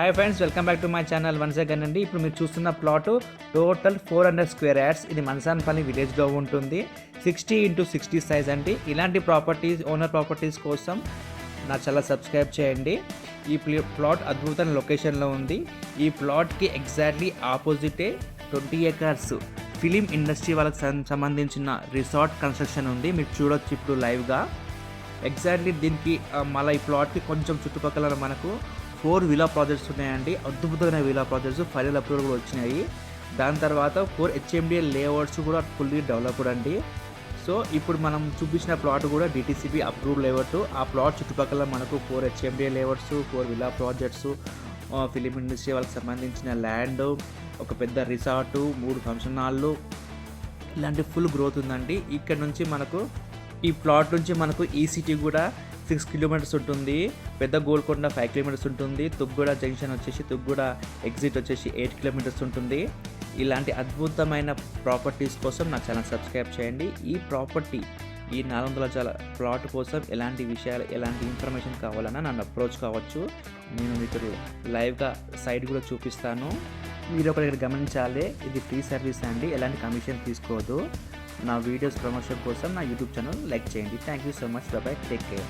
Hi friends welcome back to my channel once again అండి ఇప్పుడు మీరు చూస్తున్న plot total four hundred square yards ఇది మనసాన్పల్లి విలేజ్లో ఉంటుంది. సిక్స్టీ ఇంటూ సిక్స్టీ సైజ్ అండి. ఇలాంటి ప్రాపర్టీస్ ఓనర్ ప్రాపర్టీస్ కోసం నా చాలా సబ్స్క్రైబ్ చేయండి. ఈ ప్లే- ప్లాట్ అద్భుతమైన లొకేషన్లో ఉంది. ఈ ప్లాట్కి ఎగ్జాక్ట్లీ ఆపోజిటే ట్వంటీ ఏకర్స్ ఫిలిం ఇండస్ట్రీ వాళ్ళకి సంబంధించిన రిసార్ట్ కన్స్ట్రక్షన్ ఉంది. మీరు చూడొచ్చు ఇప్పుడు లైవ్గా ఎగ్జాక్ట్లీ దీనికి మళ్ళీ ఈ ప్లాట్కి కొంచెం చుట్టుపక్కల మనకు ఫోర్ విలా ప్రాజెక్ట్స్ ఉన్నాయండి. అద్భుతమైన విలా ప్రాజెక్ట్స్ ఫైనల్ అప్రూవల్ కూడా వచ్చినాయి. దాని తర్వాత ఫోర్ హెచ్ఎండిఎల్ లేఅవుట్స్ కూడా ఫుల్లీ డెవలప్డ్ అండి. సో ఇప్పుడు మనం చూపించిన ప్లాట్ కూడా డిటీసీబీ అప్రూవ్ లేఅవుట్. ఆ ప్లాట్ చుట్టుపక్కల మనకు four HMDA layouts four villa projects film industry వాళ్ళకి సంబంధించిన ల్యాండ్ ఒక పెద్ద రిసార్టు మూడు ఫంక్షన్ హాళ్ళు ఇలాంటి ఫుల్ గ్రోత్ ఉందండి. ఇక్కడ నుంచి మనకు ఈ ప్లాట్ నుంచి మనకు ఈ సిటీ కూడా సిక్స్ కిలోమీటర్స్ ఉంటుంది. పెద్ద గోల్కొండ ఫైవ్ కిలోమీటర్స్ ఉంటుంది. తుగ్గూడ జంక్షన్ వచ్చేసి తుగ్గూడ ఎగ్జిట్ వచ్చేసి ఎయిట్ కిలోమీటర్స్ ఉంటుంది. ఇలాంటి అద్భుతమైన ప్రాపర్టీస్ కోసం నా ఛానల్ సబ్స్క్రైబ్ చేయండి. ఈ ప్రాపర్టీ ఈ నాలుగు వందల జాల ప్లాట్ కోసం ఎలాంటి విషయాలు ఎలాంటి ఇన్ఫర్మేషన్ కావాలన్నా నన్ను అప్రోచ్ కావచ్చు. నేను మీకు లైవ్గా సైట్ కూడా చూపిస్తాను. మీరు ఒకరికి గమనించాలి ఇది ఫ్రీ సర్వీస్ అండి. ఎలాంటి కమిషన్ తీసుకోవద్దు నా వీడియోస్ ప్రమోషన్ కోసం నా యూట్యూబ్ ఛానల్ లైక్ చేయండి. Thank you so much bye take care